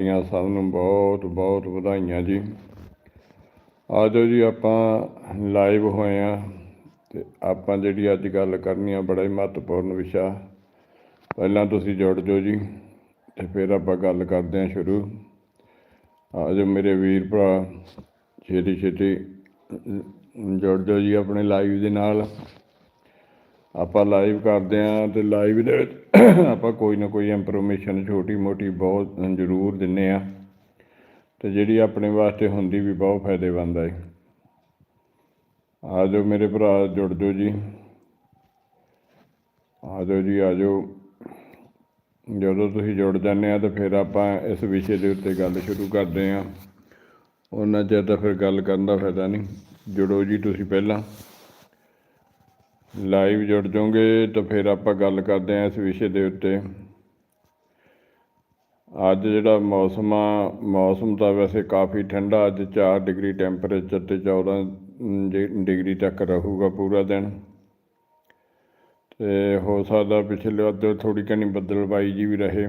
ਦੀਆਂ ਸਭ ਨੂੰ ਬਹੁਤ ਬਹੁਤ ਵਧਾਈਆਂ ਜੀ। ਆਜੋ ਜੀ, ਆਪਾਂ ਲਾਈਵ ਹੋਏ ਆ ਤੇ ਆਪਾਂ ਜਿਹੜੀ ਅੱਜ ਗੱਲ ਕਰਨੀ ਆ ਬੜਾ ਹੀ ਮਹੱਤਵਪੂਰਨ ਵਿਸ਼ਾ। ਪਹਿਲਾਂ ਤੁਸੀਂ ਜੁੜ ਜਾਓ ਜੀ ਤੇ ਫਿਰ ਆਪਾਂ ਗੱਲ ਕਰਦੇ ਹਾਂ ਸ਼ੁਰੂ। ਆਜੋ ਮੇਰੇ ਵੀਰ ਭਰਾ ਛੇਤੀ ਛੇਤੀ ਜੁੜ ਜਾਓ ਜੀ ਆਪਣੇ ਲਾਈਵ ਦੇ ਨਾਲ। ਆਪਾਂ ਲਾਈਵ ਕਰਦੇ ਆਂ ਤੇ ਲਾਈਵ ਦੇ ਵਿੱਚ ਆਪਾਂ ਕੋਈ ਨਾ ਕੋਈ ਇਨਫੋਰਮੇਸ਼ਨ ਛੋਟੀ ਮੋਟੀ ਬਹੁਤ ਜ਼ਰੂਰ ਦਿੰਨੇ ਆ ਤੇ ਜਿਹੜੀ ਆਪਣੇ ਵਾਸਤੇ ਹੁੰਦੀ ਵੀ ਬਹੁਤ ਫਾਇਦੇਮੰਦ ਹੈ ਆ ਜਾਓ ਮੇਰੇ ਭਰਾ ਜੁੜ ਜਾਓ ਜੀ। ਆ ਜਾਓ ਜੀ, ਆ ਜਾਓ। ਜਦੋਂ ਤੁਸੀਂ ਜੁੜ ਜਾਂਦੇ ਆ ਤਾਂ ਫਿਰ ਆਪਾਂ ਇਸ ਵਿਸ਼ੇ ਦੇ ਉੱਤੇ ਗੱਲ ਸ਼ੁਰੂ ਕਰਦੇ ਆ ਉਹਨਾਂ ਚਿਰ ਤਾਂ ਫਿਰ ਗੱਲ ਕਰਨ ਦਾ ਫਾਇਦਾ ਨਹੀਂ। ਜੁੜੋ ਜੀ ਤੁਸੀਂ ਪਹਿਲਾਂ। ਲਾਈਵ ਜੁੜ ਜਾਓਗੇ ਤਾਂ ਫਿਰ ਆਪਾਂ ਗੱਲ ਕਰਦੇ ਹਾਂ ਇਸ ਵਿਸ਼ੇ ਦੇ ਉੱਤੇ। ਅੱਜ ਜਿਹੜਾ ਮੌਸਮ ਆ, ਮੌਸਮ ਤਾਂ ਵੈਸੇ ਕਾਫੀ ਠੰਡਾ, ਅੱਜ 4 ਡਿਗਰੀ ਟੈਂਪਰੇਚਰ ਤੇ 14 ਡਿ- ਡਿਗਰੀ ਤੱਕ ਰਹੂਗਾ ਪੂਰਾ ਦਿਨ। ਤੇ ਹੋ ਸਕਦਾ ਪਿਛਲੇ ਅੱਧੇ ਥੋੜੀ ਘਣੀ ਬੱਦਲਬਾਈ ਜੀ ਵੀ ਰਹੇ।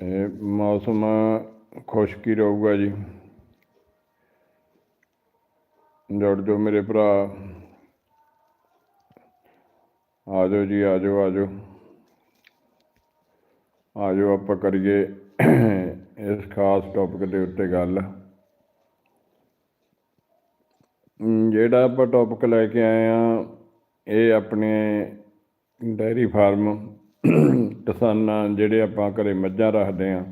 ਇਹ ਮੌਸਮ ਖੁਸ਼ਕੀ ਰਹੂਗਾ ਜੀ। ਜੁੜ ਜੋ ਮੇਰੇ ਭਰਾ। ਆ ਜਾਓ ਜੀ, ਆ ਜਾਓ ਆ ਜਾਓ। ਆ ਜਾਓ, ਆਪਾਂ ਕਰੀਏ ਇਸ ਖਾਸ ਟੌਪਿਕ ਦੇ ਉੱਤੇ ਗੱਲ। ਜਿਹੜਾ ਆਪਾਂ ਟੌਪਿਕ ਲੈ ਕੇ ਆਏ ਆ, ਇਹ ਆਪਣੇ ਡੈਰੀ ਫਾਰਮ ਕਿਸਾਨਾਂ ਜਿਹੜੇ ਆਪਾਂ ਘਰੇ ਮੱਝਾਂ ਰੱਖਦੇ ਆ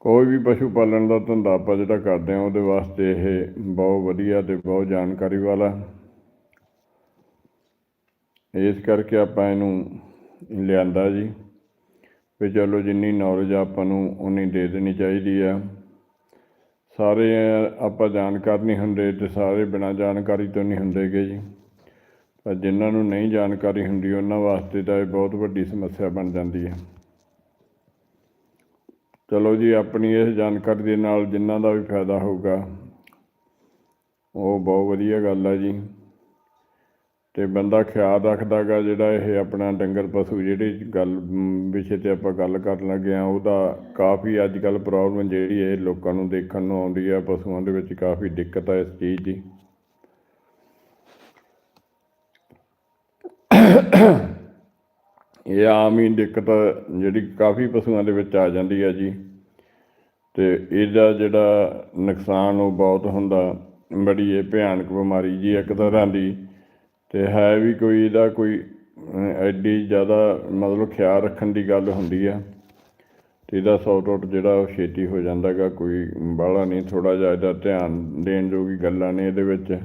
ਕੋਈ ਵੀ ਪਸ਼ੂ ਪਾਲਣ ਦਾ ਧੰਦਾ ਆਪਾਂ ਜਿਹੜਾ ਕਰਦੇ ਆ ਉਹਦੇ ਵਾਸਤੇ ਇਹ ਬਹੁਤ ਵਧੀਆ ਤੇ ਬਹੁਤ ਜਾਣਕਾਰੀ ਵਾਲਾ। ਇਸ ਕਰਕੇ ਆਪਾਂ ਇਹਨੂੰ ਲਿਆਂਦਾ ਜੀ। ਵੀ ਚਲੋ ਜਿੰਨੀ ਨੌਲੇਜ ਆਪਾਂ ਨੂੰ, ਉਨੀ ਦੇ ਦੇਣੀ ਚਾਹੀਦੀ ਆ। ਸਾਰੇ ਆਪਾਂ ਜਾਣਕਾਰ ਨਹੀਂ ਹੁੰਦੇ ਤੇ ਸਾਰੇ ਬਿਨਾਂ ਜਾਣਕਾਰੀ ਤੋਂ ਨਹੀਂ ਹੁੰਦੇਗੇ ਜੀ। ਪਰ ਜਿਨ੍ਹਾਂ ਨੂੰ ਨਹੀਂ ਜਾਣਕਾਰੀ ਹੁੰਦੀ, ਉਹਨਾਂ ਵਾਸਤੇ ਤਾਂ ਇਹ ਬਹੁਤ ਵੱਡੀ ਸਮੱਸਿਆ ਬਣ ਜਾਂਦੀ ਹੈ। ਚਲੋ ਜੀ, ਆਪਣੀ ਇਸ ਜਾਣਕਾਰੀ ਦੇ ਨਾਲ ਜਿਨ੍ਹਾਂ ਦਾ ਵੀ ਫਾਇਦਾ ਹੋਊਗਾ, ਉਹ ਬਹੁਤ ਵਧੀਆ ਗੱਲ ਆ ਜੀ। ਤੇ ਬੰਦਾ ਖਿਆਲ ਰੱਖਦਾਗਾ, ਜਿਹੜਾ ਇਹ ਆਪਣਾ ਡੰਗਰ ਪਸ਼ੂ ਜਿਹੜੀ ਗੱਲ ਵਿਸ਼ੇ ਤੇ ਆਪਾਂ ਗੱਲ ਕਰਨ ਲੱਗੇ ਆ, ਉਹਦਾ ਕਾਫੀ ਅੱਜ ਕੱਲ ਪ੍ਰੋਬਲਮ ਜਿਹੜੀ ਇਹ ਲੋਕਾਂ ਨੂੰ ਦੇਖਣ ਨੂੰ ਆਉਂਦੀ ਆ, ਪਸ਼ੂਆਂ ਦੇ ਵਿੱਚ ਕਾਫੀ ਦਿੱਕਤ ਆ ਇਸ ਚੀਜ਼ ਦੀ। ਇਹ ਆਮ ਹੀ ਦਿੱਕਤ ਜਿਹੜੀ ਕਾਫੀ ਪਸ਼ੂਆਂ ਦੇ ਵਿੱਚ ਆ ਜਾਂਦੀ ਹੈ ਜੀ। ਤੇ ਇਹਦਾ ਜਿਹੜਾ ਨੁਕਸਾਨ ਉਹ ਬਹੁਤ ਹੁੰਦਾ। ਬੜੀ ਇਹ ਭਿਆਨਕ ਬਿਮਾਰੀ ਜੀ ਇੱਕ ਤਰ੍ਹਾਂ ਦੀ। ਤੇ ਹੈ ਵੀ ਕੋਈ ਇਹਦਾ ਕੋਈ ਐਡੀ ਜ਼ਿਆਦਾ ਮਤਲਬ ਖਿਆਲ ਰੱਖਣ ਦੀ ਗੱਲ ਹੁੰਦੀ ਆ। ਤੇ ਇਹਦਾ ਸੌਟ ਆਊਟ ਜਿਹੜਾ ਉਹ ਛੇਤੀ ਹੋ ਜਾਂਦਾਗਾ ਕੋਈ ਬਾਹਲਾ ਨਹੀਂ ਥੋੜਾ ਜਿਹਾ ਇਹਦਾ ਧਿਆਨ ਦੇਣ ਜੋਗੀ ਗੱਲਾਂ ਨੇ ਇਹਦੇ ਵਿੱਚ।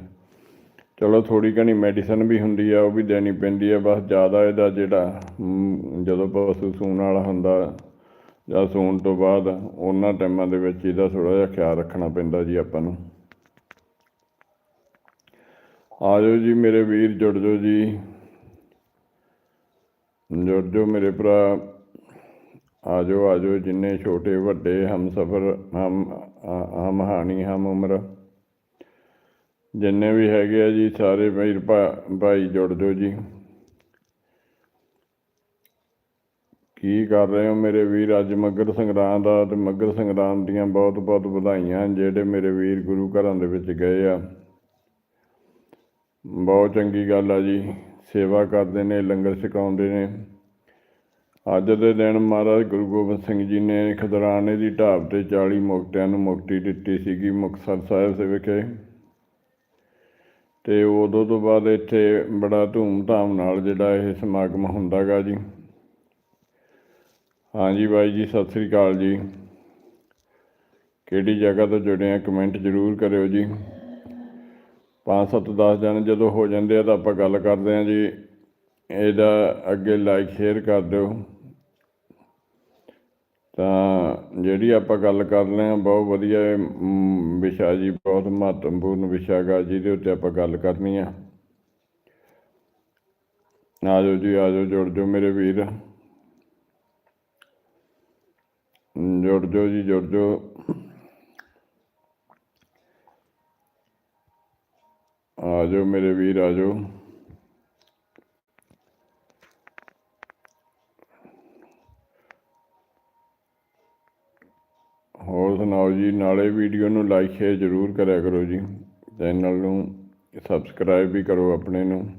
ਚਲੋ ਥੋੜੀ ਘਣੀ ਮੈਡੀਸਨ ਵੀ ਹੁੰਦੀ ਆ, ਉਹ ਵੀ ਦੇਣੀ ਪੈਂਦੀ ਆ, ਬਸ ਜ਼ਿਆਦਾ ਇਹਦਾ ਜਿਹੜਾ ਜਦੋਂ ਪਸ਼ੂ ਸੂਣ ਵਾਲਾ ਹੁੰਦਾ ਜਾਂ ਸੂਣ ਤੋਂ ਬਾਅਦ ਉਹਨਾਂ ਟਾਈਮਾਂ ਦੇ ਵਿੱਚ ਇਹਦਾ ਥੋੜਾ ਜਿਹਾ ਖਿਆਲ ਰੱਖਣਾ ਪੈਂਦਾ ਜੀ ਆਪਾਂ ਨੂੰ। ਆ ਜਾਓ ਜੀ ਮੇਰੇ ਵੀਰ ਜੁੜ ਜਾਓ ਜੀ। ਜੁੜ ਜਾਓ ਮੇਰੇ ਭਰਾ। ਆ ਜਾਓ ਆ ਜਾਓ ਜਿੰਨੇ ਛੋਟੇ ਵੱਡੇ ਹਮ ਸਫਰ ਹਮ ਹਮ ਹਾਨੀ ਹਮ ਉਮਰ। ਜਿੰਨੇ ਵੀ ਹੈਗੇ ਆ ਜੀ, ਸਾਰੇ ਵੀਰ ਭਾ- ਭਾਈ ਜੁੜ ਜਾਓ ਜੀ। ਕੀ ਕਰ ਰਹੇ ਹੋ ਮੇਰੇ ਵੀਰ? ਅੱਜ ਮੱਗਰ ਸੰਗਰਾਂਦ ਦਾ ਤੇ ਮੱਗਰ ਸੰਗਰਾਂਦ ਦੀਆਂ ਬਹੁਤ ਬਹੁਤ ਵਧਾਈਆਂ ਜਿਹੜੇ ਮੇਰੇ ਵੀਰ ਗੁਰੂ ਘਰਾਂ ਦੇ ਵਿੱਚ ਗਏ ਆ। ਬਹੁਤ ਚੰਗੀ ਗੱਲ ਆ ਜੀ, ਸੇਵਾ ਕਰਦੇ ਨੇ, ਲੰਗਰ ਛਕਾਉਂਦੇ ਨੇ। ਅੱਜ ਦੇ ਦਿਨ ਮਹਾਰਾਜ ਗੁਰੂ ਗੋਬਿੰਦ ਸਿੰਘ ਜੀ ਨੇ ਖਦਰਾਣੇ ਦੀ ਢਾਬ ਤੇ 40 ਮੁਕਤਿਆਂ ਨੂੰ ਮੁਕਤੀ ਦਿੱਤੀ ਸੀਗੀ ਮੁਕਤਸਰ ਸਾਹਿਬ ਦੇ ਵਿਖੇ। ਤੇ ਉਦੋਂ ਤੋਂ ਬਾਅਦ ਇੱਥੇ ਬੜਾ ਧੂਮ-ਧਾਮ ਨਾਲ ਜਿਹੜਾ ਇਹ ਸਮਾਗਮ ਹੁੰਦਾਗਾ ਜੀ। ਹਾਂਜੀ ਬਾਈ ਜੀ, ਸਤਿ ਸ੍ਰੀ ਅਕਾਲ ਜੀ। ਕਿਹੜੀ ਜਗ੍ਹਾ ਤੋਂ ਜੁੜੇ ਆ ਕਮੈਂਟ ਜ਼ਰੂਰ ਕਰਿਓ ਜੀ। ਪੰਜ ਸੱਤ 10 ਜਣ ਜਦੋਂ ਹੋ ਜਾਂਦੇ ਆ ਤਾਂ ਆਪਾਂ ਗੱਲ ਕਰਦੇ ਆ ਜੀ। ਇਹਦਾ ਅੱਗੇ ਲਾਈਕ ਸ਼ੇਅਰ ਕਰ ਦਿਓ। ਤਾਂ ਜਿਹੜੀ ਆਪਾਂ ਗੱਲ ਕਰ ਰਹੇ ਹਾਂ, ਬਹੁਤ ਵਧੀਆ ਵਿਸ਼ਾ ਜੀ, ਬਹੁਤ ਮਹੱਤਵਪੂਰਨ ਵਿਸ਼ਾ ਗਾ, ਜਿਹਦੇ ਉੱਤੇ ਆਪਾਂ ਗੱਲ ਕਰਨੀ ਆ। ਆ ਜਾਓ ਜੀ ਆ ਜਾਓ ਜੁੜ ਜਾਓ ਮੇਰੇ ਵੀਰ। ਜੁੜ ਜਾਓ ਜੀ, ਜੁੜ ਜਾਓ। ਆ ਜਾਓ ਮੇਰੇ ਵੀਰ ਆ ਹੋਰ ਸੁਣਾਓ ਜੀ, ਨਾਲੇ ਵੀਡੀਓ ਨੂੰ ਲਾਈਕ ਸ਼ੇਅਰ ਜ਼ਰੂਰ ਕਰਿਆ ਕਰੋ ਜੀ। ਚੈਨਲ ਨੂੰ ਸਬਸਕ੍ਰਾਈਬ ਵੀ ਕਰੋ ਆਪਣੇ ਨੂੰ।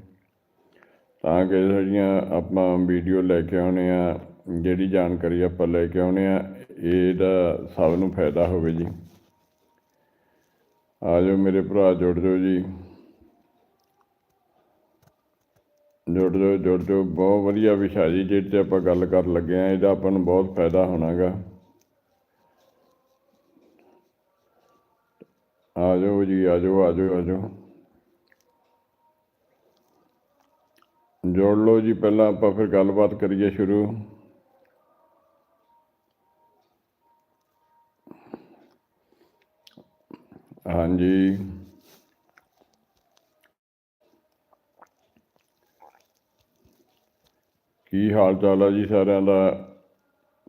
ਤਾਂ ਕਿ ਜਿਹੜੀਆਂ ਆਪਾਂ ਵੀਡੀਓ ਲੈ ਕੇ ਆਉਣੇ ਆ, ਜਿਹੜੀ ਜਾਣਕਾਰੀ ਆਪਾਂ ਲੈ ਕੇ ਆਉਣੇ ਆ, ਇਹਦਾ ਸਭ ਨੂੰ ਫਾਇਦਾ ਹੋਵੇ ਜੀ। ਆ ਜਾਓ ਮੇਰੇ ਭਰਾ, ਜੁੜ ਜਾਓ ਜੀ। ਜੁੜ ਜਾਓ ਜੁੜ ਜਾਓ। ਬਹੁਤ ਵਧੀਆ ਵਿਸ਼ਾ ਜੀ, ਜਿਹਦੇ 'ਤੇ ਆਪਾਂ ਗੱਲ ਕਰਨ ਲੱਗੇ ਆ, ਇਹਦਾ ਆਪਾਂ ਨੂੰ ਬਹੁਤ ਫਾਇਦਾ ਹੋਣਾਗਾ। ਆ ਜਾਓ ਜੀ ਆ ਜਾਓ ਆ ਜਾਓ ਆ ਜਾਓ ਜੋੜ ਲਓ ਜੀ, ਪਹਿਲਾਂ ਆਪਾਂ ਫਿਰ ਗੱਲਬਾਤ ਕਰੀਏ ਸ਼ੁਰੂ। ਹਾਂਜੀ। ਕੀ ਹਾਲ ਚਾਲ ਆ ਜੀ ਸਾਰਿਆਂ ਦਾ?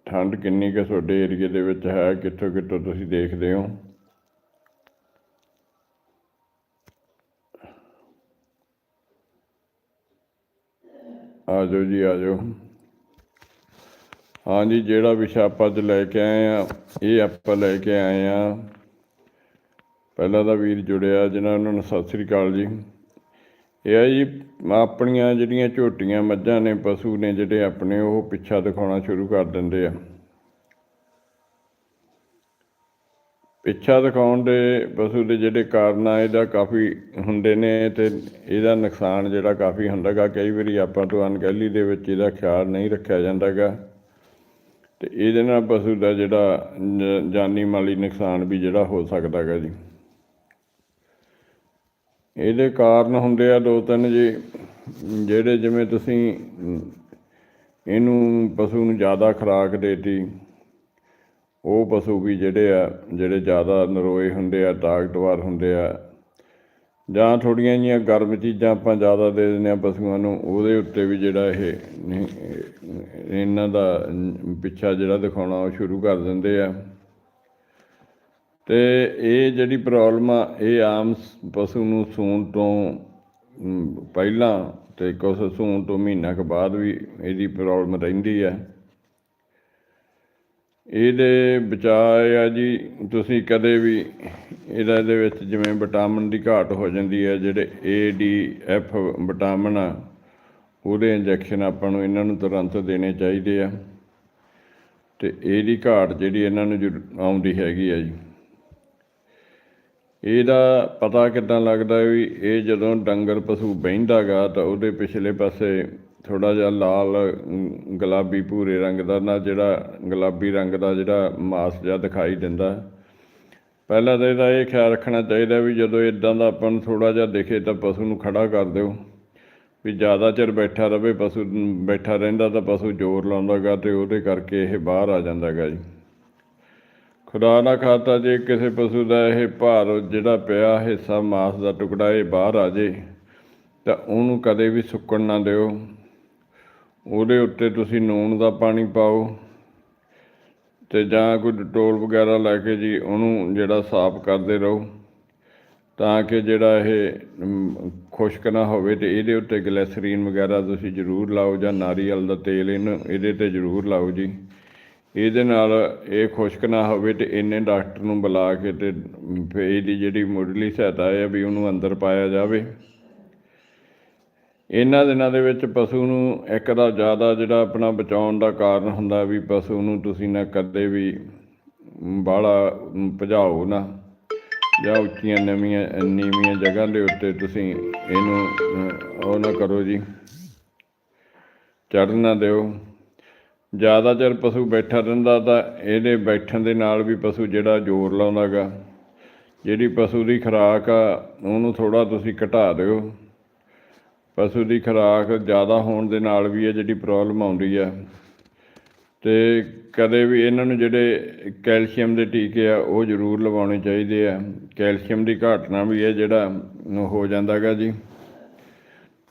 ਠੰਡ ਕਿੰਨੀ ਕੁ ਤੁਹਾਡੇ ਏਰੀਏ ਦੇ ਵਿੱਚ ਹੈ? ਕਿੱਥੋਂ ਕਿੱਥੋਂ ਤੁਸੀਂ ਦੇਖਦੇ ਹੋ? ਆ ਜਾਓ ਜੀ ਆ ਜਾਓ ਹਾਂਜੀ, ਜਿਹੜਾ ਵਿਸ਼ਾ ਆਪਾਂ ਅੱਜ ਲੈ ਕੇ ਆਏ ਆ, ਇਹ ਆਪਾਂ ਲੈ ਕੇ ਆਏ ਆ। ਪਹਿਲਾਂ ਤਾਂ ਵੀਰ ਜੁੜਿਆ, ਜਿਨ੍ਹਾਂ ਨੂੰ ਸਤਿ ਸ੍ਰੀ ਅਕਾਲ ਜੀ। ਇਹ ਆ ਜੀ, ਆਪਣੀਆਂ ਜਿਹੜੀਆਂ ਝੋਟੀਆਂ, ਮੱਝਾਂ ਨੇ, ਪਸ਼ੂ ਨੇ, ਜਿਹੜੇ ਆਪਣੇ ਉਹ ਪਿੱਛਾ ਦਿਖਾਉਣਾ ਸ਼ੁਰੂ ਕਰ ਦਿੰਦੇ ਆ। ਪਿੱਛਾ ਦਿਖਾਉਣ ਦੇ ਪਸ਼ੂ ਦੇ ਜਿਹੜੇ ਕਾਰਨ ਆ, ਇਹਦਾ ਕਾਫੀ ਹੁੰਦੇ ਨੇ ਤੇ ਇਹਦਾ ਨੁਕਸਾਨ ਜਿਹੜਾ ਕਾਫੀ ਹੁੰਦਾਗਾ। ਕਈ ਵਾਰੀ ਆਪਾਂ ਤੋਂ ਅਣਗਹਿਲੀ ਦੇ ਵਿੱਚ ਇਹਦਾ ਖਿਆਲ ਨਹੀਂ ਰੱਖਿਆ ਜਾਂਦਾਗਾ। ਤੇ ਇਹਦੇ ਨਾਲ ਪਸ਼ੂ ਦਾ ਜਿਹੜਾ ਜ- ਜਾਨੀ ਮਾਲੀ ਨੁਕਸਾਨ ਵੀ ਜਿਹੜਾ ਹੋ ਸਕਦਾਗਾ ਜੀ। ਇਹਦੇ ਕਾਰਨ ਹੁੰਦੇ ਆ ਦੋ ਤਿੰਨ ਜੀ, ਜਿਹੜੇ ਜਿਵੇਂ ਤੁਸੀਂ, ਇਹਨੂੰ ਪਸ਼ੂ ਨੂੰ ਜ਼ਿਆਦਾ ਖੁਰਾਕ ਦੇਤੀ ਉਹ ਪਸ਼ੂ ਵੀ ਜਿਹੜੇ ਆ, ਜਿਹੜੇ ਜ਼ਿਆਦਾ ਨਰੋਏ ਹੁੰਦੇ ਆ ਤਾਕਤਵਰ ਹੁੰਦੇ ਆ, ਜਾਂ ਥੋੜੀਆਂ ਜੀਆਂ ਗਰਮ ਚੀਜ਼ਾਂ ਆਪਾਂ ਜ਼ਿਆਦਾ ਦੇ ਦਿੰਦੇ ਆ ਪਸ਼ੂਆਂ ਨੂੰ, ਉਹਦੇ ਉੱਤੇ ਵੀ ਜਿਹੜਾ ਇਹ ਇਹਨਾਂ ਦਾ ਪਿੱਛਾ ਜਿਹੜਾ ਦਿਖਾਉਣਾ ਉਹ ਸ਼ੁਰੂ ਕਰ ਦਿੰਦੇ ਆ। ਤੇ ਇਹ ਜਿਹੜੀ ਪ੍ਰੋਬਲਮ ਆ, ਇਹ ਆਮ ਪਸ਼ੂ ਨੂੰ ਸੂਣ ਤੋਂ ਪਹਿਲਾਂ ਤੇ ਕੁਛ ਸੂਣ ਤੋਂ ਮਹੀਨਾ ਕੁ ਬਾਅਦ ਵੀ ਇਹਦੀ ਪ੍ਰੋਬਲਮ ਰਹਿੰਦੀ ਆ। ਇਹਦੇ ਬਚਾਅ ਆ ਜੀ, ਤੁਸੀਂ ਕਦੇ ਵੀ ਇਹਦਾ ਦੇ ਵਿੱਚ ਜਿਵੇਂ ਵਿਟਾਮਿਨ ਦੀ ਘਾਟ ਹੋ ਜਾਂਦੀ ਹੈ, ਜਿਹੜੇ ਏ ਡੀ ਐਫ ਵਿਟਾਮਿਨ ਆ, ਉਹਦੇ ਇੰਜੈਕਸ਼ਨ ਆਪਾਂ ਨੂੰ ਇਹਨਾਂ ਨੂੰ ਤੁਰੰਤ ਦੇਣੇ ਚਾਹੀਦੇ ਆ। ਤੇ ਇਹਦੀ ਘਾਟ ਜਿਹੜੀ ਇਹਨਾਂ ਨੂੰ ਜ਼ਰੂ- ਆਉਂਦੀ ਹੈਗੀ ਆ ਜੀ। ਇਹਦਾ ਪਤਾ ਕਿੱਦਾਂ ਲੱਗਦਾ ਵੀ ਇਹ ਜਦੋਂ ਡੰਗਰ ਪਸ਼ੂ ਬਹਿੰਦਾਗਾ ਤਾਂ ਉਹਦੇ ਪਿਛਲੇ ਪਾਸੇ ਥੋੜਾ ਜਿਹਾ ਲਾਲ ਗੁਲਾਬੀ ਭੂਰੇ ਰੰਗ ਦਾ ਨਾ ਜਿਹੜਾ ਗੁਲਾਬੀ ਰੰਗ ਦਾ ਜਿਹੜਾ ਮਾਸ ਜਿਹਾ ਦਿਖਾਈ ਦਿੰਦਾ। ਪਹਿਲਾਂ ਤਾਂ ਇਹਦਾ ਇਹ ਖਿਆਲ ਰੱਖਣਾ ਚਾਹੀਦਾ ਵੀ ਜਦੋਂ ਇਦਾਂ ਦਾ ਆਪਾਂ ਨੂੰ ਥੋੜਾ ਜਿਹਾ ਦਿਖੇ ਤਾਂ ਪਸ਼ੂ ਨੂੰ ਖੜਾ ਕਰ ਦਿਓ। ਵੀ ਜ਼ਿਆਦਾ ਚਿਰ ਬੈਠਾ ਰਵੇ, ਪਸ਼ੂ ਬੈਠਾ ਰਹਿੰਦਾ ਤਾਂ ਪਸ਼ੂ ਜ਼ੋਰ ਲਾਉਂਦਾਗਾ ਤੇ ਉਹਦੇ ਕਰਕੇ ਇਹ ਬਾਹਰ ਆ ਜਾਂਦਾਗਾ ਜੀ। ਖੁਦਾ ਨਾ ਖਾਤਾ ਜੇ ਕਿਸੇ ਪਸ਼ੂ ਦਾ ਇਹ ਭਾਰ ਜਿਹੜਾ ਪਿਆ, ਹਿੱਸਾ, ਮਾਸ ਦਾ ਟੁਕੜਾ ਇਹ ਬਾਹਰ ਆ ਜੇ, ਤਾਂ ਉਹਨੂੰ ਕਦੇ ਵੀ ਸੁੱਕਣ ਨਾ ਦਿਓ। ਉਹਦੇ ਉੱਤੇ ਤੁਸੀਂ ਨੂਣ ਦਾ ਪਾਣੀ ਪਾਓ ਤੇ ਜਾਂ ਕੋਈ ਡਟੋਲ ਵਗੈਰਾ ਲੈ ਕੇ ਜੀ ਉਹਨੂੰ ਜਿਹੜਾ ਸਾਫ਼ ਕਰਦੇ ਰਹੋ ਤਾਂ ਕਿ ਜਿਹੜਾ ਇਹ ਖੁਸ਼ਕ ਨਾ ਹੋਵੇ ਤੇ ਇਹਦੇ ਉੱਤੇ ਗਲੈਸਰੀਨ ਵਗੈਰਾ ਤੁਸੀਂ ਜ਼ਰੂਰ ਲਾਓ ਜਾਂ ਨਾਰੀਅਲ ਦਾ ਤੇਲ ਇਹਨੂੰ ਇਹਦੇ ਤੇ ਜ਼ਰੂਰ ਲਾਓ ਜੀ। ਇਹਦੇ ਨਾਲ ਇਹ ਖੁਸ਼ਕ ਨਾ ਹੋਵੇ ਤੇ ਇੰਨੇ ਡਾਕਟਰ ਨੂੰ ਬੁਲਾ ਕੇ ਤੇ ਇਹਦੀ ਜਿਹੜੀ ਮੁੱਢਲੀ ਸਹਾਇਤਾ ਹੈ ਵੀ ਉਹਨੂੰ ਅੰਦਰ ਪਾਇਆ ਜਾਵੇ। ਇਹਨਾਂ ਦਿਨਾਂ ਦੇ ਵਿੱਚ ਪਸ਼ੂ ਨੂੰ ਇੱਕ ਦਾ ਜ਼ਿਆਦਾ ਜਿਹੜਾ ਆਪਣਾ ਬਚਾਉਣ ਦਾ ਕਾਰਨ ਹੁੰਦਾ ਵੀ ਪਸ਼ੂ ਨੂੰ ਤੁਸੀਂ ਨਾ ਕਦੇ ਵੀ ਬਾਹਲਾ ਭਜਾਓ ਨਾ ਜਾਂ ਉੱਚੀਆਂ ਨਵੀਆਂ, ਨੀਵੀਆਂ ਜਗ੍ਹਾ ਦੇ ਉੱਤੇ ਤੁਸੀਂ ਇਹਨੂੰ ਉਹ ਨਾ ਕਰੋ ਜੀ। ਚੜ੍ਹਨ ਨਾ ਦਿਓ। ਜ਼ਿਆਦਾ ਚਿਰ ਪਸ਼ੂ ਬੈਠਾ ਰਹਿੰਦਾ ਤਾਂ ਇਹਦੇ ਬੈਠਣ ਦੇ ਨਾਲ ਵੀ ਪਸ਼ੂ ਜਿਹੜਾ ਜ਼ੋਰ ਲਾਉਂਦਾਗਾ। ਜਿਹੜੀ ਪਸ਼ੂ ਦੀ ਖੁਰਾਕ ਆ, ਉਹਨੂੰ ਥੋੜਾ ਤੁਸੀਂ ਘਟਾ ਦਿਓ। ਪਸ਼ੂ ਦੀ ਖੁਰਾਕ ਜ਼ਿਆਦਾ ਹੋਣ ਦੇ ਨਾਲ ਵੀ ਇਹ ਜਿਹੜੀ ਪ੍ਰੋਬਲਮ ਆਉਂਦੀ ਆ। ਤੇ ਕਦੇ ਵੀ ਇਹਨਾਂ ਨੂੰ ਜਿਹੜੇ ਕੈਲਸ਼ੀਅਮ ਦੇ ਟੀਕੇ ਆ, ਉਹ ਜ਼ਰੂਰ ਲਵਾਉਣੇ ਚਾਹੀਦੇ ਆ। ਕੈਲਸ਼ੀਅਮ ਦੀ ਘਾਟ ਨਾਲ ਵੀ ਇਹ ਜਿਹੜਾ ਹੋ ਜਾਂਦਾਗਾ ਜੀ।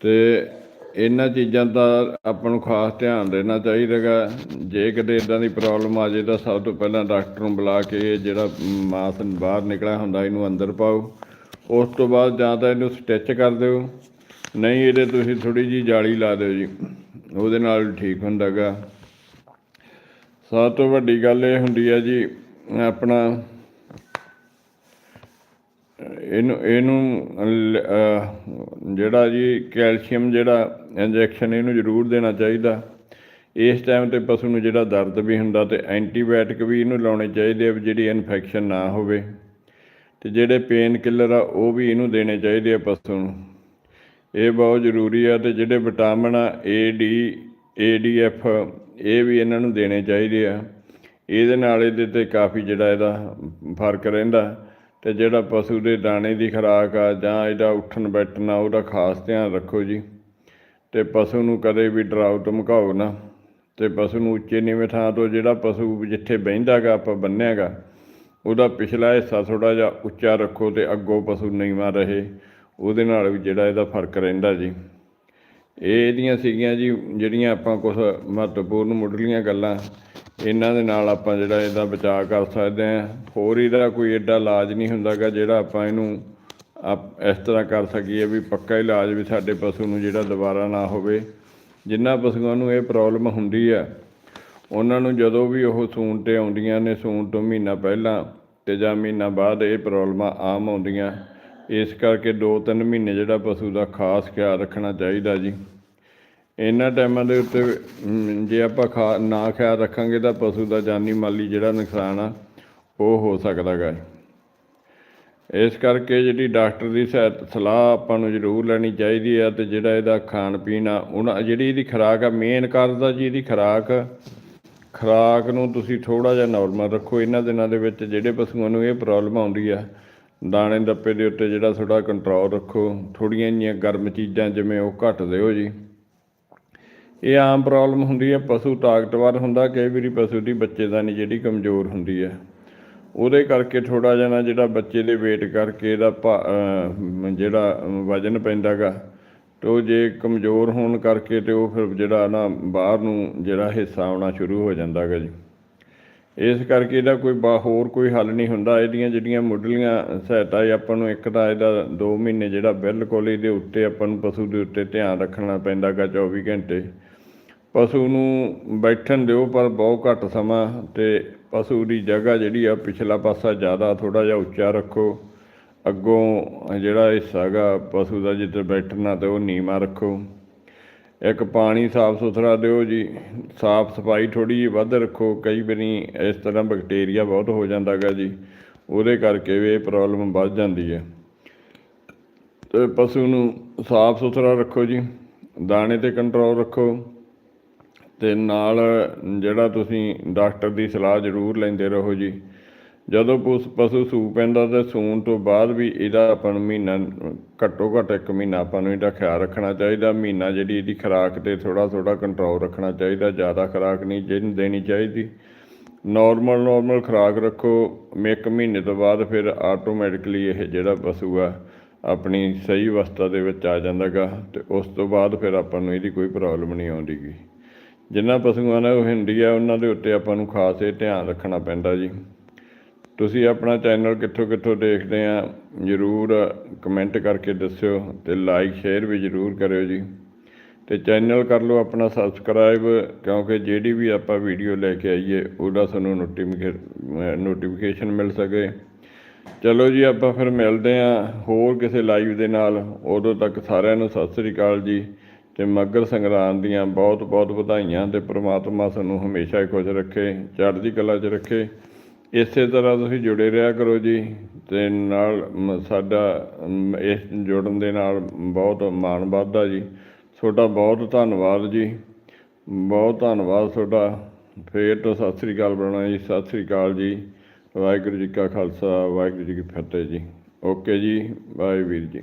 ਤੇ ਇਹਨਾਂ ਚੀਜ਼ਾਂ ਦਾ ਆਪਾਂ ਨੂੰ ਖਾਸ ਧਿਆਨ ਦੇਣਾ ਚਾਹੀਦਾਗਾ ਜੇ ਕਦੇ ਇਦਾਂ ਦੀ ਪ੍ਰੋਬਲਮ ਆ ਜੇ ਤਾਂ ਸਭ ਤੋਂ ਪਹਿਲਾਂ ਡਾਕਟਰ ਨੂੰ ਬੁਲਾ ਕੇ ਜਿਹੜਾ ਮਾਸ ਬਾਹਰ ਨਿਕਲਿਆ ਹੁੰਦਾ, ਇਹਨੂੰ ਅੰਦਰ ਪਾਓ। ਉਸ ਤੋਂ ਬਾਅਦ ਜਾਂ ਤਾਂ ਇਹਨੂੰ ਸਟਿਚ ਕਰ ਦਿਓ। ਨਹੀਂ, ਇਹਦੇ ਤੁਸੀਂ ਥੋੜੀ ਜੀ ਜਾਲੀ ਲਾ ਦਿਓ ਜੀ। ਉਹਦੇ ਨਾਲ ਠੀਕ ਹੁੰਦਾਗਾ। ਸਭ ਤੋਂ ਵੱਡੀ ਗੱਲ ਇਹ ਹੁੰਦੀ ਹੈ ਜੀ, ਆਪਣਾ, ਇਹਨੂੰ ਇਹਨੂੰ ਜਿਹੜਾ ਜੀ ਕੈਲਸ਼ੀਅਮ ਜਿਹੜਾ ਇੰਜੈਕਸ਼ਨ ਇਹਨੂੰ ਜ਼ਰੂਰ ਦੇਣਾ ਚਾਹੀਦਾ। ਇਸ ਟਾਈਮ ਤੇ ਪਸ਼ੂ ਨੂੰ ਜਿਹੜਾ ਦਰਦ ਵੀ ਹੁੰਦਾ ਤੇ ਐਂਟੀਬਾਇਓਟਿਕ ਵੀ ਇਹਨੂੰ ਲਾਉਣੇ ਚਾਹੀਦੇ ਆ ਵੀ ਜਿਹੜੀ ਇਨਫੈਕਸ਼ਨ ਨਾ ਹੋਵੇ। ਤੇ ਜਿਹੜੇ ਪੇਨ ਕਿਲਰ ਆ, ਉਹ ਵੀ ਇਹਨੂੰ ਦੇਣੇ ਚਾਹੀਦੇ ਆ ਪਸ਼ੂ ਨੂੰ। ਇਹ ਬਹੁਤ ਜ਼ਰੂਰੀ ਆ ਤੇ ਜਿਹੜੇ ਵਿਟਾਮਿਨ ਆ A D A D F ਇਹ ਵੀ ਇਹਨਾਂ ਨੂੰ ਦੇਣੇ ਚਾਹੀਦੇ ਆ। ਇਹਦੇ ਨਾਲ ਇਹਦੇ ਤੇ ਕਾਫੀ ਜਿਹੜਾ ਇਹਦਾ ਫ਼ਰਕ ਰਹਿੰਦਾ ਤੇ ਜਿਹੜਾ ਪਸ਼ੂ ਦੇ ਦਾਣੇ ਦੀ ਖੁਰਾਕ ਆ ਜਾਂ ਇਹਦਾ ਉੱਠਣ ਬੈਠਣਾ ਉਹਦਾ ਖਾਸ ਧਿਆਨ ਰੱਖੋ ਜੀ। ਤੇ ਪਸ਼ੂ ਨੂੰ ਕਦੇ ਵੀ ਡਰਾਓ, ਧਮਕਾਓ ਨਾ। ਤੇ ਪਸ਼ੂ ਨੂੰ ਉੱਚੇ ਨੀਵੇਂ ਥਾਂ ਤੋਂ ਜਿਹੜਾ ਪਸ਼ੂ ਜਿੱਥੇ ਬਹਿੰਦਾ ਗਾ, ਆਪਾਂ ਬੰਨਿਆਗਾ ਉਹਦਾ ਪਿਛਲਾ ਹਿੱਸਾ ਥੋੜਾ ਜਿਹਾ ਉੱਚਾ ਰੱਖੋ ਤੇ ਅੱਗੋਂ ਪਸ਼ੂ ਨੀਵਾਂ ਰਹੇ। ਉਹਦੇ ਨਾਲ ਵੀ ਜਿਹੜਾ ਇਹਦਾ ਫ਼ਰਕ ਰਹਿੰਦਾ ਜੀ। ਇਹ ਇਹਦੀਆਂ ਸੀਗੀਆਂ ਜੀ, ਜਿਹੜੀਆਂ ਆਪਾਂ ਕੁਝ ਮਹੱਤਵਪੂਰਨ ਮੁੱਢਲੀਆਂ ਗੱਲਾਂ, ਇਹਨਾਂ ਦੇ ਨਾਲ ਆਪਾਂ ਜਿਹੜਾ ਇਹਦਾ ਬਚਾਅ ਕਰ ਸਕਦੇ ਹਾਂ। ਹੋਰ ਇਹਦਾ ਕੋਈ ਐਡਾ ਇਲਾਜ ਨਹੀਂ ਹੁੰਦਾਗਾ ਜਿਹੜਾ ਆਪਾਂ ਇਹਨੂੰ ਆਪ ਇਸ ਤਰ੍ਹਾਂ ਕਰ ਸਕੀਏ ਵੀ ਪੱਕਾ ਇਲਾਜ ਵੀ ਸਾਡੇ ਪਸ਼ੂ ਨੂੰ ਜਿਹੜਾ ਦੁਬਾਰਾ ਨਾ ਹੋਵੇ। ਜਿਨ੍ਹਾਂ ਪਸ਼ੂਆਂ ਨੂੰ ਇਹ ਪ੍ਰੋਬਲਮ ਹੁੰਦੀ ਆ, ਉਹਨਾਂ ਨੂੰ ਜਦੋਂ ਵੀ ਉਹ ਸੂਣ ਤੇ ਆਉਂਦੀਆਂ ਨੇ, ਸੂਣ ਤੋਂ ਮਹੀਨਾ ਪਹਿਲਾਂ ਤੇ ਜਾਂ ਮਹੀਨਾ ਬਾਅਦ ਇਹ ਪ੍ਰੋਬਲਮਾਂ ਆਮ ਆਉਂਦੀਆਂ। ਇਸ ਕਰਕੇ 2-3 ਮਹੀਨੇ ਜਿਹੜਾ ਪਸ਼ੂ ਦਾ ਖਾਸ ਖਿਆਲ ਰੱਖਣਾ ਚਾਹੀਦਾ ਜੀ। ਇਹਨਾਂ ਟਾਈਮਾਂ ਦੇ ਉੱਤੇ ਜੇ ਆਪਾਂ ਖਾ, ਨਾ ਖਿਆਲ ਰੱਖਾਂਗੇ ਤਾਂ ਪਸ਼ੂ ਦਾ ਜਾਨੀ ਮਾਲੀ ਜਿਹੜਾ ਨੁਕਸਾਨ ਆ, ਉਹ ਹੋ ਸਕਦਾ ਗਾ ਇਸ ਕਰਕੇ ਜਿਹੜੀ ਡਾਕਟਰ ਦੀ ਸਹਾਇਤ ਸਲਾਹ ਆਪਾਂ ਨੂੰ ਜ਼ਰੂਰ ਲੈਣੀ ਚਾਹੀਦੀ ਆ ਤੇ ਜਿਹੜਾ ਇਹਦਾ ਖਾਣ ਪੀਣ ਆ ਉਹਨਾਂ ਜਿਹੜੀ ਇਹਦੀ ਖੁਰਾਕ ਆ ਮੇਨ ਕਾਰਨ ਦਾ ਜੀ ਇਹਦੀ ਖੁਰਾਕ। ਖੁਰਾਕ ਨੂੰ ਤੁਸੀਂ ਥੋੜਾ ਜਿਹਾ ਨਾਰਮਲ ਰੱਖੋ। ਇਹਨਾਂ ਦਿਨਾਂ ਦੇ ਵਿੱਚ ਜਿਹੜੇ ਪਸ਼ੂਆਂ ਨੂੰ ਇਹ ਪ੍ਰੋਬਲਮ ਆਉਂਦੀ ਆ ਦਾਣੇ ਦੱਪੇ ਦੇ ਉੱਤੇ ਜਿਹੜਾ ਥੋੜਾ ਕੰਟਰੋਲ ਰੱਖੋ ਥੋੜੀਆਂ ਜਿਹੀਆਂ ਗਰਮ ਚੀਜ਼ਾਂ ਜਿਵੇਂ ਉਹ ਘੱਟ ਦਿਓ ਜੀ। ਇਹ ਆਮ ਪ੍ਰੋਬਲਮ ਹੁੰਦੀ ਹੈ, ਪਸ਼ੂ ਤਾਕਤਵਰ ਹੁੰਦਾ, ਕਈ ਵਾਰੀ ਪਸ਼ੂ ਦੀ ਬੱਚੇਦਾਨੀ ਜਿਹੜੀ ਕਮਜ਼ੋਰ ਹੁੰਦੀ ਹੈ। ਉਹਦੇ ਕਰਕੇ ਥੋੜਾ ਜਿਹਾ ਨਾ ਜਿਹੜਾ ਬੱਚੇ ਦੇ weight ਕਰਕੇ ਇਹਦਾ ਭਾ- ਜਿਹੜਾ ਵਜਨ ਪੈਂਦਾਗਾ ਤੇ ਉਹ ਜੇ ਕਮਜ਼ੋਰ ਹੋਣ ਕਰਕੇ ਤੇ ਉਹ ਫਿਰ ਜਿਹੜਾ ਨਾ ਬਾਹਰ ਨੂੰ ਜਿਹੜਾ ਹਿੱਸਾ ਆਉਣਾ ਸ਼ੁਰੂ ਹੋ ਜਾਂਦਾਗਾ ਜੀ। ਇਸ ਕਰਕੇ ਇਹਦਾ ਕੋਈ ਬਾ ਹੋਰ ਕੋਈ ਹੱਲ ਨਹੀਂ ਹੁੰਦਾ। ਇਹਦੀਆਂ ਜਿਹੜੀਆਂ ਮੁੱਢਲੀਆਂ ਸਹਾਇਤਾ ਹੈ ਆਪਾਂ ਨੂੰ ਇੱਕ ਤਾਂ ਇਹਦਾ 2 ਮਹੀਨੇ ਜਿਹੜਾ ਬਿਲਕੁਲ ਇਹਦੇ ਉੱਤੇ ਆਪਾਂ ਨੂੰ ਪਸ਼ੂ ਦੇ ਉੱਤੇ ਧਿਆਨ ਰੱਖਣਾ ਪੈਂਦਾਗਾ 24 ਘੰਟੇ। ਪਸ਼ੂ ਨੂੰ ਬੈਠਣ ਦਿਓ ਪਰ ਬਹੁਤ ਘੱਟ ਸਮਾਂ ਤੇ ਪਸ਼ੂ ਦੀ ਜਗ੍ਹਾ ਜਿਹੜੀ ਆ ਪਿਛਲਾ ਪਾਸਾ ਜ਼ਿਆਦਾ ਥੋੜਾ ਜਿਹਾ ਉੱਚਾ ਰੱਖੋ। ਅੱਗੋਂ ਜਿਹੜਾ ਹਿੱਸਾ ਹੈਗਾ ਪਸ਼ੂ ਦਾ ਜਿੱਥੇ ਬੈਠਣਾ ਤੇ ਉਹ ਨੀਵਾਂ ਰੱਖੋ। ਇੱਕ ਪਾਣੀ ਸਾਫ਼ ਸੁਥਰਾ ਦਿਓ ਜੀ। ਸਾਫ਼ ਸਫ਼ਾਈ ਥੋੜੀ ਜਿਹੀ ਵੱਧ ਰੱਖੋ। ਕਈ ਵਾਰੀ ਇਸ ਤਰ੍ਹਾਂ ਬੈਕਟੀਰੀਆ ਬਹੁਤ ਹੋ ਜਾਂਦਾਗਾ ਜੀ। ਉਹਦੇ ਕਰਕੇ ਵੀ ਇਹ ਪ੍ਰੋਬਲਮ ਵੱਧ ਜਾਂਦੀ ਹੈ। ਤੇ ਪਸ਼ੂ ਨੂੰ ਸਾਫ਼ ਸੁਥਰਾ ਰੱਖੋ ਜੀ। ਦਾਣੇ ਤੇ ਕੰਟਰੋਲ ਰੱਖੋ। ਤੇ ਨਾਲ ਜਿਹੜਾ ਤੁਸੀਂ ਡਾਕਟਰ ਦੀ ਸਲਾਹ ਜ਼ਰੂਰ ਲੈਂਦੇ ਰਹੋ ਜੀ। ਜਦੋਂ ਪਸ- ਪਸ਼ੂ ਸੂ ਪੈਂਦਾ ਤੇ ਸੂਣ ਤੋਂ ਬਾਅਦ ਵੀ ਇਹਦਾ ਆਪਾਂ ਨੂੰ ਮਹੀਨਾ, ਘੱਟੋ ਘੱਟ ਇੱਕ ਮਹੀਨਾ ਆਪਾਂ ਨੂੰ ਇਹਦਾ ਖਿਆਲ ਰੱਖਣਾ ਚਾਹੀਦਾ, ਮਹੀਨਾ ਜਿਹੜੀ ਇਹਦੀ ਖੁਰਾਕ ਤੇ ਥੋੜਾ ਥੋੜਾ ਕੰਟਰੋਲ ਰੱਖਣਾ ਚਾਹੀਦਾ, ਜ਼ਿਆਦਾ ਖੁਰਾਕ ਨਹੀਂ ਜਿਹਨੂੰ ਦੇਣੀ ਚਾਹੀਦੀ। ਨਾਰਮਲ ਨਾਰਮਲ ਖੁਰਾਕ ਰੱਖੋ ਇੱਕ ਮਹੀਨੇ ਤੋਂ ਬਾਅਦ ਫਿਰ ਆਟੋਮੈਟਿਕਲੀ ਇਹ ਜਿਹੜਾ ਪਸ਼ੂ ਆ, ਆਪਣੀ ਸਹੀ ਅਵਸਥਾ ਦੇ ਵਿੱਚ ਆ ਜਾਂਦਾਗਾ ਤੇ ਉਸ ਤੋਂ ਬਾਅਦ ਫਿਰ ਆਪਾਂ ਨੂੰ ਇਹਦੀ ਕੋਈ ਪ੍ਰੋਬਲਮ ਨਹੀਂ ਆਉਂਦੀਗੀ। ਜਿਨ੍ਹਾਂ ਪਸ਼ੂਆਂ ਨਾਲ ਉਹ ਹੁੰਦੀ ਆ, ਉਹਨਾਂ ਦੇ ਉੱਤੇ ਆਪਾਂ ਨੂੰ ਖਾਸ ਇਹ ਧਿਆਨ ਰੱਖਣਾ ਪੈਂਦਾ ਜੀ। ਤੁਸੀਂ ਆਪਣਾ ਚੈਨਲ ਕਿੱਥੋਂ ਕਿੱਥੋਂ ਦੇਖਦੇ ਆ, ਜਰੂਰ ਕਮੈਂਟ ਕਰਕੇ ਦੱਸਿਓ ਤੇ ਲਾਈਕ ਸ਼ੇਅਰ ਵੀ ਜਰੂਰ ਕਰਿਓ ਜੀ। ਤੇ ਚੈਨਲ ਕਰ ਲਓ ਆਪਣਾ ਸਬਸਕ੍ਰਾਈਬ ਕਿਉਂਕਿ ਜਿਹੜੀ ਵੀ ਆਪਾਂ ਵੀਡੀਓ ਲੈ ਕੇ ਆਈਏ, ਉਹਦਾ ਤੁਹਾਨੂੰ ਨੋਟੀਫਿਕੇਸ਼ਨ ਮਿਲ ਸਕੇ। ਚਲੋ ਜੀ, ਆਪਾਂ ਫਿਰ ਮਿਲਦੇ ਆ ਹੋਰ ਕਿਸੇ ਲਾਈਵ ਦੇ ਨਾਲ। ਉਦੋਂ ਤੱਕ ਸਾਰਿਆਂ ਨੂੰ ਸਤਿ ਸ੍ਰੀ ਅਕਾਲ ਜੀ। ਤੇ ਮੱਗਰ ਸੰਗਰਾਂਦ ਦੀਆਂ ਬਹੁਤ ਬਹੁਤ ਵਧਾਈਆਂ ਤੇ ਪ੍ਰਮਾਤਮਾ ਸਾਨੂੰ ਹਮੇਸ਼ਾ ਹੀ ਖੁਸ਼ ਰੱਖੇ, ਚੜ੍ਹਦੀ ਕਲਾ 'ਚ ਰੱਖੇ। ਇਸੇ ਤਰ੍ਹਾਂ ਤੁਸੀਂ ਜੁੜੇ ਰਿਹਾ ਕਰੋ ਜੀ ਤੇ ਨਾਲ ਮ- ਸਾਡਾ ਇਸ ਜੁੜਨ ਦੇ ਨਾਲ ਬਹੁਤ ਮਾਣ ਵੱਧਦਾ ਜੀ। ਤੁਹਾਡਾ ਬਹੁਤ ਧੰਨਵਾਦ ਜੀ। ਬਹੁਤ ਧੰਨਵਾਦ ਤੁਹਾਡਾ। ਫੇਰ ਤੋਂ ਸਤਿ ਸ੍ਰੀ ਅਕਾਲ ਬੁਲਾਉਣਾ ਜੀ। ਸਤਿ ਸ੍ਰੀ ਅਕਾਲ ਜੀ। ਵਾਹਿਗੁਰੂ ਜੀ ਕਾ ਖਾਲਸਾ, ਵਾਹਿਗੁਰੂ ਜੀ ਕੀ ਫਤਿਹ ਜੀ। ਓਕੇ ਜੀ। ਬਾਏ ਵੀਰ ਜੀ।